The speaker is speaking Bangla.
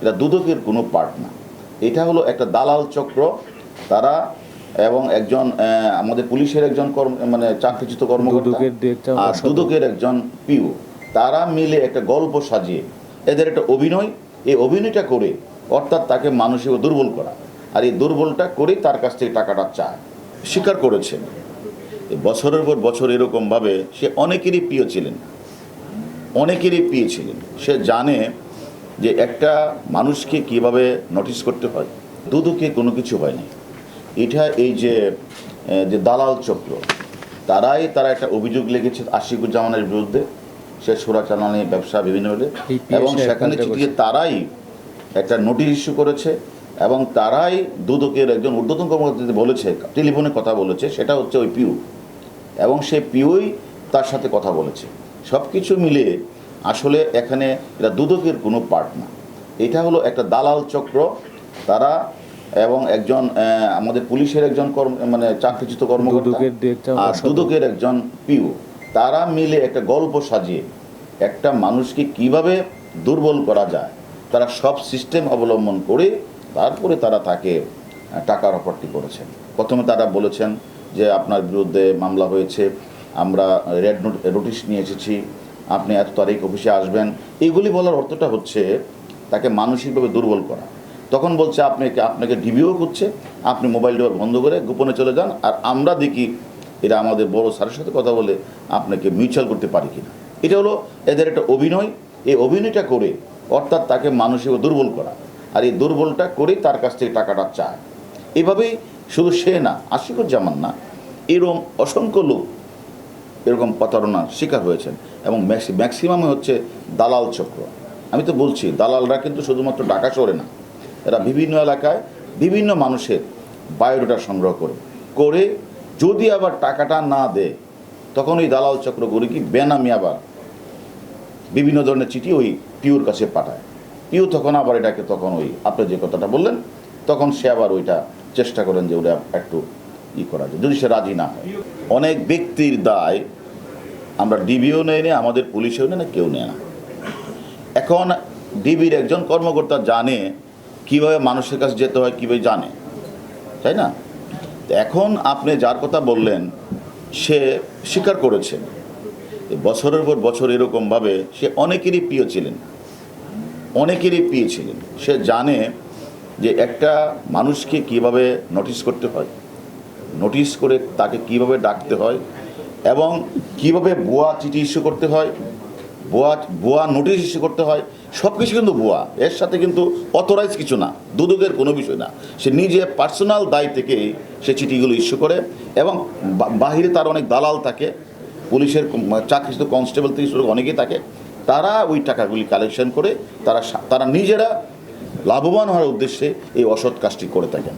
এটা দুদকের কোনো পার্ট না। এটা হলো একটা দালাল চক্র তারা এবং একজন আমাদের পুলিশের একজন কর্ম মানে চাকরিচ্যুত কর্মকর্তা। দুদকের আর দুদকের একজন পিও তারা মিলে একটা গল্প সাজিয়ে এদের একটা অভিনয় এই অভিনয়টা করে অর্থাৎ তাকে মানসিক দুর্বল করা। আর এই দুর্বলটা করেই তার কাছ থেকে টাকাটা চায়। স্বীকার করেছেন এই বছরের পর বছর এরকমভাবে সে অনেকেরই প্রিয় ছিলেন। অনেকেরই প্রিয় ছিলেন। সে জানে যে একটা মানুষকে কীভাবে নোটিস করতে হয়? দুদকে কোনো কিছু হয়নি। এটা এই যে যে দালাল চক্র তারাই তারা একটা অভিযোগ লেগেছে আশিকুজ্জামানের বিরুদ্ধে। সে সোরা চালানি ব্যবসা বিভিন্ন হলে। এবং সেখানে চিঠিয়ে তারাই একটা নোটিশ ইস্যু করেছে এবং তারাই দুদকের একজন ঊর্ধ্বতন কর্মকর্তা বলেছে টেলিফোনে কথা বলেছে সেটা হচ্ছে ওই পিউ। এবং সে পিউই তার সাথে কথা বলেছে। সব কিছু মিলে আসলে এখানে এটা দুদকের কোনো পার্ট না। এটা হলো একটা দালাল চক্র তারা এবং একজন আমাদের পুলিশের একজন কর্ম মানে চাকরিচ্যুত কর্মকর্তা। দুদকের আর দুদকের একজন পিউ তারা মিলে একটা গল্প সাজিয়ে একটা মানুষকে কীভাবে দুর্বল করা যায় তারা সব সিস্টেম অবলম্বন করে তারপরে তারা তাকে টাকার অফারটি করেছেন। প্রথমে তারা বলেছেন যে আপনার বিরুদ্ধে মামলা হয়েছে আমরা রেড নোটিশ নিয়ে এসেছি আপনি এত তারিখ অফিসে আসবেন। এগুলি বলার অর্থটা হচ্ছে তাকে মানসিকভাবে দুর্বল করা। তখন বলছে, আপনাকে আপনাকে ডিবিও করছে। আপনি মোবাইল টোবাইল বন্ধ করে গোপনে চলে যান। আর আমরা দেখি এটা আমাদের বড় স্যারের সাথে কথা বলে আপনাকে মিউচুয়াল করতে পারি কিনা। এটা হলো এদের একটা অভিনয়। এই অভিনয়টা করে অর্থাৎ তাকে মানসিক দুর্বল করা। আর এই দুর্বলটা করেই তার কাছ থেকে টাকাটা চায়। এভাবেই শুধু সে না, আশিকুজ্জামান না, এরম অসংখ্য লোক এরকম প্রতারণার শিকার হয়েছেন এবং ম্যাক্সিমামে হচ্ছে দালাল চক্র। আমি তো বলছি, দালালরা কিন্তু শুধুমাত্র ঢাকা শহরে না, এরা বিভিন্ন এলাকায় বিভিন্ন মানুষের বায়োডাটা সংগ্রহ করে করে যদি আবার টাকাটা না দেয়, তখন ওই দালাল চক্রগুলি কি বেনামি আবার বিভিন্ন ধরনের চিঠি ওই পিওর কাছে পাঠায়। পিও তখন আবার এটাকে তখন ওই আপনি যে কথাটা বললেন, তখন সে আবার ওইটা চেষ্টা করেন যে ওটা একটু ই করা যায়, যদি সে রাজি না হয়। অনেক ব্যক্তির দায় আমরা ডিবিও নেই না, আমাদের পুলিশেও নেই না, কেউ নেয় না। এখন ডিবির একজন কর্মকর্তা জানে কীভাবে মানুষের কাছে যেতে হয়, কীভাবে জানে, তাই না? এখন আপনি যার কথা বললেন, সে স্বীকার করেছে। বছরের পর বছর এরকমভাবে সে অনেকেরই প্রিয় ছিলেন, অনেকেরই প্রিয় ছিলেন। সে জানে যে একটা মানুষকে কীভাবে নোটিস করতে হয় নোটিস করে তাকে কীভাবে ডাকতে হয় এবং কীভাবে বোয়া চিঠি ইস্যু করতে হয়, ভুয়া ভুয়া নোটিশ ইস্যু করতে হয় সব কিছু কিন্তু বোয়া এর সাথে কিন্তু অথরাইজ কিছু না, দুদকের কোনো বিষয় না। সে নিজে পার্সোনাল দায় থেকে সে চিঠিগুলো ইস্যু করে এবং বাহিরে তার অনেক দালাল থাকে, পুলিশের চাকরিচ্যুত কনস্টেবল থেকে শুরু অনেকেই থাকে, তারা ওই টাকাগুলি কালেকশন করে তারা তারা নিজেরা লাভবান হওয়ার উদ্দেশ্যে এই অসৎ কাজটি করে থাকেন।